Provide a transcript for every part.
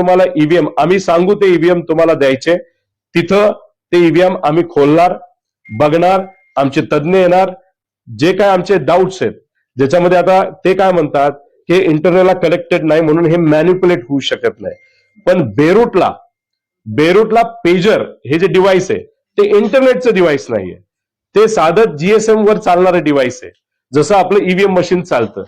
तुम्हाला ईव्हीएम आम्ही सांगू ते ईव्हीएम तुम्हाला द्यायचे. तिथं ते ईव्हीएम आम्ही खोलणार बघणार आमचे तज्ज्ञ येणार जे काय आमचे डाऊट्स आहेत ज्याच्यामध्ये आता ते काय म्हणतात की इंटरनेटला कनेक्टेड नाही म्हणून हे मॅन्युप्युलेट होऊ शकत नाही. पण बेरूटला बेरूटला पेजर हे जे डिव्हाइस आहे ते इंटरनेटचं डिव्हाइस नाहीये. ते साधं जीएसएम वर चालणारं डिव्हाइस आहे. जसं आपलं ईव्हीएम मशीन चालतं.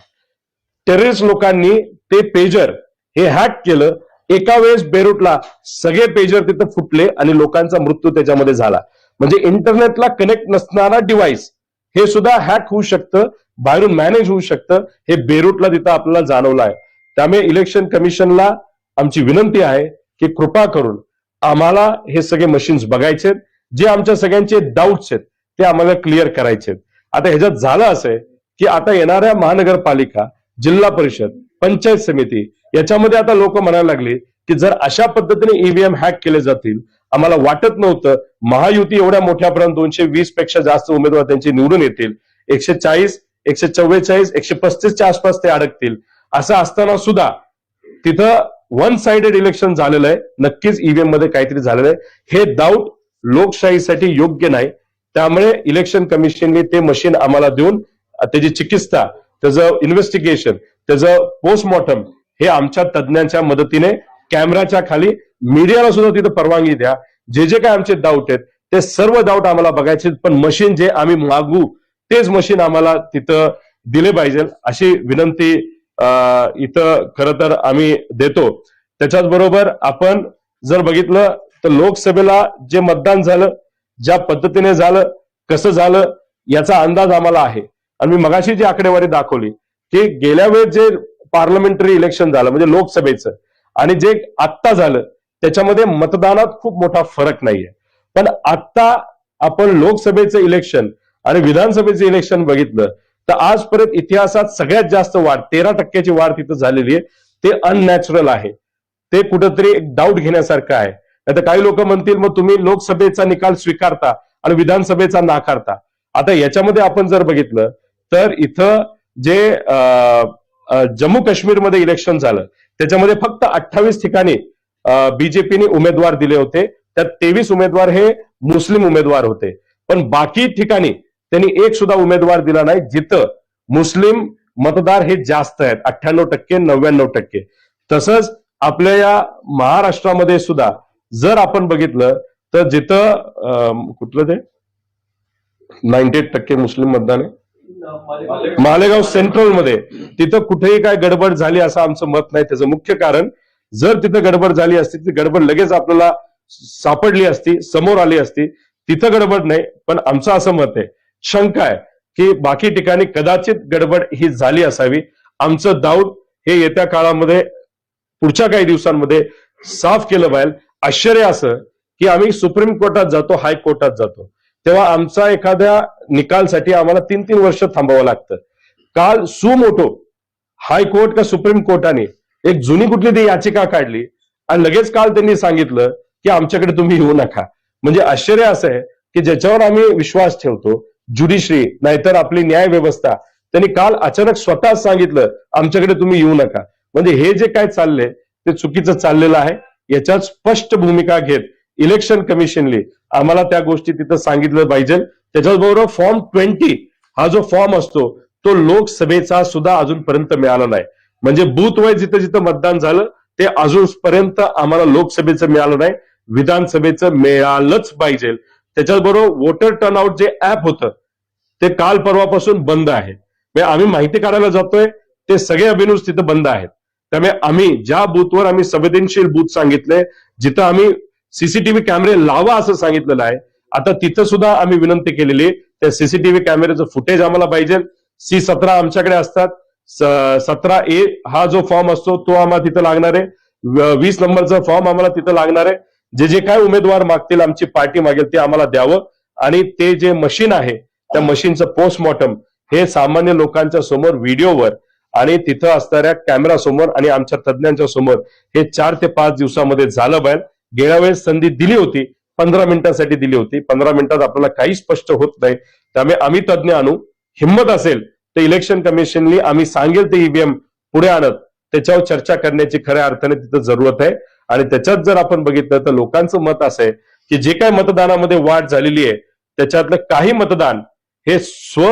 टेररिस्ट लोकांनी ते पेजर हे हॅक केलं एका वेळेस बेरूटला सगळे पेजर तिथं फुटले आणि लोकांचा मृत्यू त्याच्यामध्ये झाला. म्हणजे इंटरनेटला कनेक्ट नसणारा डिव्हाइस हे सुद्धा हॅक होऊ शकतं बाहेरून मॅनेज होऊ शकतं हे बेरूटला तिथं आपल्याला जाणवलं आहे. त्यामुळे इलेक्शन कमिशनला आमची विनंती आहे की कृपा करून आम्हाला हे सगळे मशीन्स बघायचे जे आमच्या सगळ्यांचे डाऊट्स आहेत ते आम्हाला क्लिअर करायचे आता ह्याच्यात झालं असं आहे की आता येणाऱ्या महानगरपालिका जिल्हा परिषद पंचायत समिती याच्यामध्ये आता लोक म्हणायला लागले की जर अशा पद्धतीने ईव्हीएम हॅक केले जातील आम्हाला वाटत नव्हतं महायुती एवढ्या मोठ्यापर्यंत दोनशे वीसपेक्षा जास्त उमेदवार त्यांचे निवडून येतील. एकशे चाळीस एकशे चव्वेचाळीस एकशे पस्तीसच्या आसपास ते अडकतील. असं असताना सुद्धा तिथं वन साइडेड इलेक्शन झालेलं आहे. नक्कीच ईव्हीएममध्ये काहीतरी झालेलं आहे. हे डाऊट लोकशाहीसाठी योग्य नाही. त्यामुळे इलेक्शन कमिशनने ते मशीन आम्हाला देऊन त्याची चिकित्सा त्याचं इन्व्हेस्टिगेशन त्याचं पोस्टमॉर्टम हे आमच्या तज्ज्ञांच्या मदतीने कॅमेराच्या खाली मीडियाला सुद्धा तिथं परवानगी द्या. जे जे काय आमचे डाऊट आहेत ते सर्व डाऊट आम्हाला बघायचे पण मशीन जे आम्ही मागू तेच मशीन आम्हाला तिथं दिले पाहिजे. अशी विनंती इथं खर तर आम्ही देतो. त्याच्याच बरोबर आपण जर बघितलं तर लोकसभेला जे मतदान झालं ज्या पद्धतीने झालं कसं झालं याचा अंदाज आम्हाला आहे. आणि मी मगाशी जी आकडेवारी दाखवली की गेल्या वेळेस जे पार्लमेंटरी इलेक्शन झालं म्हणजे लोकसभेचं. आणि जे आत्ता झालं त्याच्यामध्ये मतदानात खूप मोठा फरक नाहीये. पण आत्ता आपण लोकसभेचं इलेक्शन आणि विधानसभेचं इलेक्शन बघितलं तर आजपर्यंत इतिहासात सगळ्यात जास्त वाढ तेरा टक्क्याची वाढ तिथं झालेली आहे. ते अननॅचरल आहे. ते कुठंतरी एक डाऊट घेण्यासारखं आहे. नाही तर काही लोक म्हणतील मग तुम्ही लोकसभेचा निकाल स्वीकारता आणि विधानसभेचा नाकारता. आता याच्यामध्ये आपण जर बघितलं तर इथं जे जम्मू काश्मीरमध्ये इलेक्शन झालं. त्याच्यामध्ये फक्त अठ्ठावीस ठिकाणी बीजेपीने उमेदवार दिले होते. त्यात तेवीस उमेदवार हे मुस्लिम उमेदवार होते. पण बाकी ठिकाणी त्यांनी एक सुद्धा उमेदवार दिला नाही जिथं मुस्लिम मतदार हे जास्त आहेत. अठ्ठ्याण्णव टक्के नव्याण्णव टक्के. तसंच आपल्या या महाराष्ट्रामध्ये सुद्धा जर आपण बघितलं तर जिथं अं, कुठलं ते? नाईन्टी एट टक्के मुस्लिम मतदान आहे. मालेगाव सेंट्रलमध्ये. तिथं कुठेही काय गडबड झाली असं आमचं मत नाही. त्याचं मुख्य कारण जर तिथं गडबड झाली असती ती गडबड लगेच आपल्याला सापडली असती समोर आली असती तिथं गडबड नाही. पण आमचं असं मत आहे. शंका आहे की बाकी ठिकाणी कदाचित गडबड ही झाली असावी. आमचं दाऊद हे येत्या काळामध्ये पुढच्या काही दिवसांमध्ये साफ केलं पाहिजे. आश्चर्य असं की आम्ही सुप्रीम कोर्टात जातो हायकोर्टात जातो. तेव्हा आमचा एखाद्या निकालसाठी आम्हाला तीन तीन वर्ष थांबावं लागतं. काल सुमोटो हायकोर्ट का सुप्रीम कोर्टाने एक जुनी कुठली ती याचिका काढली आणि लगेच काल त्यांनी सांगितलं की आमच्याकडे तुम्ही येऊ नका. म्हणजे आश्चर्य असं आहे की ज्याच्यावर आम्ही विश्वास ठेवतो ज्युडिशरी नाहीतर आपली न्याय व्यवस्था त्यांनी काल अचानक स्वतः सांगितलं आमच्याकडे तुम्ही येऊ नका. म्हणजे हे जे काय चाललंय ते चुकीचं चाललेलं आहे. याच्यात स्पष्ट भूमिका घेत इलेक्शन कमिशनने आम्हाला त्या गोष्टी तिथं सांगितलं पाहिजे. त्याच्याचबरोबर फॉर्म ट्वेंटी हा जो फॉर्म असतो तो लोकसभेचा सुद्धा अजूनपर्यंत मिळाला नाही. म्हणजे बूथ वाईज जिथं जिथं मतदान झालं ते अजूनपर्यंत आम्हाला लोकसभेचं मिळालं नाही. विधानसभेचं मिळालंच पाहिजे. त्याच्याचबरोबर वोटर टर्नआउट जे ऍप होतं ते काल परवापासून बंद आहे. म्हणजे आम्ही माहिती काढायला जातोय ते सगळे अभिन्यूज तिथं बंद आहेत. त्यामुळे आम्ही ज्या बूथवर आम्ही संवेदनशील बूथ सांगितले जिथं आम्ही सीसीटीव्ही कॅमेरे लावा असं सांगितलेलं आहे. आता तिथं सुद्धा आम्ही विनंती केलेली आहे. त्या सीसीटीव्ही कॅमेऱ्याचं फुटेज आम्हाला पाहिजे. सी सतरा आमच्याकडे असतात. सतरा ए हा जो फॉर्म असतो तो आम्हाला तिथं लागणार आहे. वीस नंबरचा फॉर्म आम्हाला तिथं लागणार आहे. जे जे काय उमेदवार मागतील आमची पार्टी मागेल ते आम्हाला द्यावं. आणि ते जे मशीन आहे त्या मशीनचं पोस्टमॉर्टम हे सामान्य लोकांच्या समोर व्हिडिओवर आणि तिथं असणाऱ्या कॅमेरा समोर आणि आमच्या तज्ज्ञांच्या समोर हे चार ते पाच दिवसामध्ये झालं पाहिजे. गेल्या वेळेस संधी दिली होती पंधरा मिनिटांसाठी दिली होती. पंधरा मिनिटात आपल्याला काही स्पष्ट होत नाही. त्यामुळे आम्ही तज्ज्ञ आणू. हिंमत असेल तर इलेक्शन कमिशननी आम्ही सांगेल ते ईव्हीएम पुढे आणत. त्याच्यावर चर्चा करण्याची खऱ्या अर्थाने तिथं जरूरत आहे. आणि त्याच्यात जर आपण बघितलं तर लोकांचं मत असं आहे की जे काय मतदानामध्ये वाढ झालेली आहे त्याच्यातलं काही मतदान हे स्व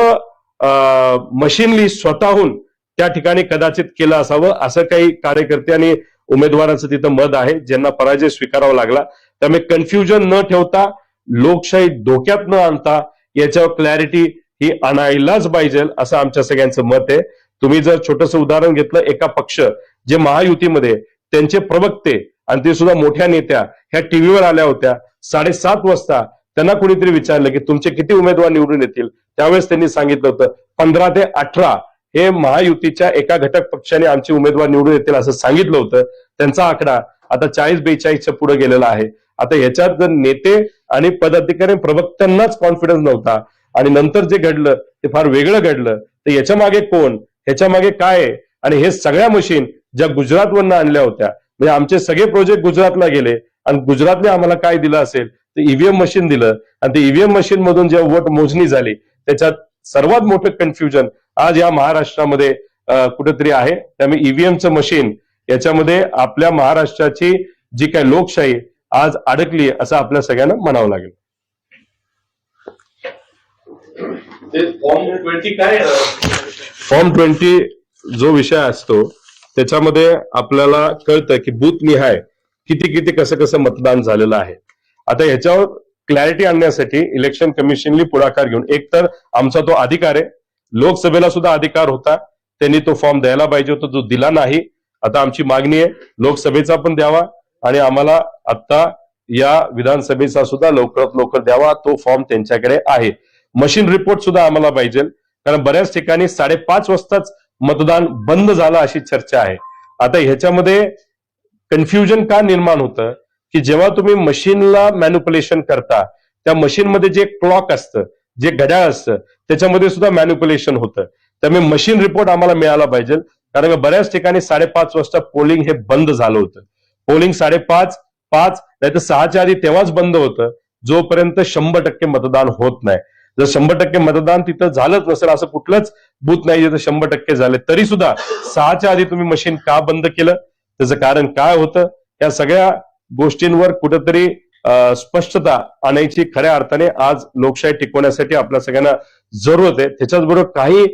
मशीनली स्वतःहून त्या ठिकाणी कदाचित केलं असावं असं काही कार्यकर्ते आणि उमेदवारांचं तिथं मत आहे ज्यांना पराजय स्वीकारावा लागला. त्यामुळे कन्फ्युजन न ठेवता लोकशाही धोक्यात न आणता याच्यावर क्लॅरिटी ही आणायलाच पाहिजे असं आमच्या सगळ्यांचं मत आहे. तुम्ही जर छोटस उदाहरण घेतलं एका पक्ष जे महायुतीमध्ये त्यांचे प्रवक्ते आणि ते सुद्धा मोठ्या नेत्या ह्या टीव्हीवर आल्या होत्या. साडेसात वाजता त्यांना कुणीतरी विचारलं की तुमचे किती उमेदवार निवडून येतील? त्यावेळेस त्यांनी सांगितलं होतं पंधरा ते अठरा हे महायुतीच्या एका घटक पक्षाने आमचे उमेदवार निवडून येतील असं सांगितलं होतं. त्यांचा आकडा आता चाळीस बेचाळीसच्या पुढे गेलेला आहे. आता ह्याच्यात जर नेते आणि पदाधिकारी प्रवक्त्यांनाच कॉन्फिडन्स नव्हता आणि नंतर जे घडलं ते फार वेगळं घडलं तर याच्या मागे कोण? ह्याच्या मागे काय आणि हे सगळ्या मशीन ज्या गुजरातवरनं आणल्या होत्या म्हणजे आमचे सगळे प्रोजेक्ट गुजरातला गेले आणि गुजरातने आम्हाला काय दिलं असेल? तर ईव्हीएम मशीन दिलं. आणि ते ईव्हीएम मशीन मधून जेव्हा वोट मोजणी झाली त्याच्यात सर्वात मोठं कन्फ्युजन आज या महाराष्ट्रामध्ये कुठेतरी आहे. त्यामुळे ईव्हीएमचं मशीन याच्यामध्ये आपल्या महाराष्ट्राची जी काय लोकशाही आज अडकली असं आपल्या सगळ्यांना म्हणावं लागेल. फॉर्म ट्वेंटी काय फॉर्म ट्वेंटी जो विषय असतो त्याच्यामध्ये आपल्याला कळतं की बूथ निहाय किती किती कसं कसं मतदान झालेलं आहे. आता ह्याच्यावर क्लॅरिटी आणण्यासाठी इलेक्शन कमिशननी पुढाकार घेऊन. एक तर आमचा तो अधिकार आहे. लोकसभेला सुद्धा अधिकार होता. त्यांनी तो फॉर्म द्यायला पाहिजे होता. जो दिला नाही. आता आमची मागणी आहे लोकसभेचा पण द्यावा आणि आम्हाला आता या विधानसभेचा सुद्धा लवकरात लवकर द्यावा. तो फॉर्म त्यांच्याकडे आहे. मशीन रिपोर्ट सुद्धा आम्हाला पाहिजे. कारण बऱ्याच ठिकाणी साडेपाच वाजताच मतदान बंद झालं अशी चर्चा आहे. आता ह्याच्यामध्ये कन्फ्युजन का निर्माण होतं? की जेव्हा तुम्ही मशीनला मॅन्युप्युलेशन करता त्या मशीनमध्ये जे क्लॉक असतं जे घड्याळ असतं त्याच्यामध्ये सुद्धा मॅन्युप्युलेशन होतं. त्यामुळे मशीन रिपोर्ट आम्हाला मिळाला पाहिजे. कारण बऱ्याच ठिकाणी साडेपाच वाजता पोलिंग हे बंद झालं होतं. पोलिंग साडेपाच पाच नाही तर सहाच्या आधी तेव्हाच बंद होतं. जोपर्यंत शंभर टक्के मतदान होत नाही. जर शंभर टक्के मतदान तिथं झालंच नसेल असं कुठलंच बूथ नाही जिथं शंभर टक्के झाले तरी सुद्धा सहाच्या आधी तुम्ही मशीन का बंद केलं? त्याचं कारण काय होतं? या सगळ्या गोष्टींवर कुठंतरी स्पष्टता आणायची खऱ्या अर्थाने आज लोकशाही टिकवण्यासाठी आपल्या सगळ्यांना जरूरत आहे. त्याच्याच बरोबर काही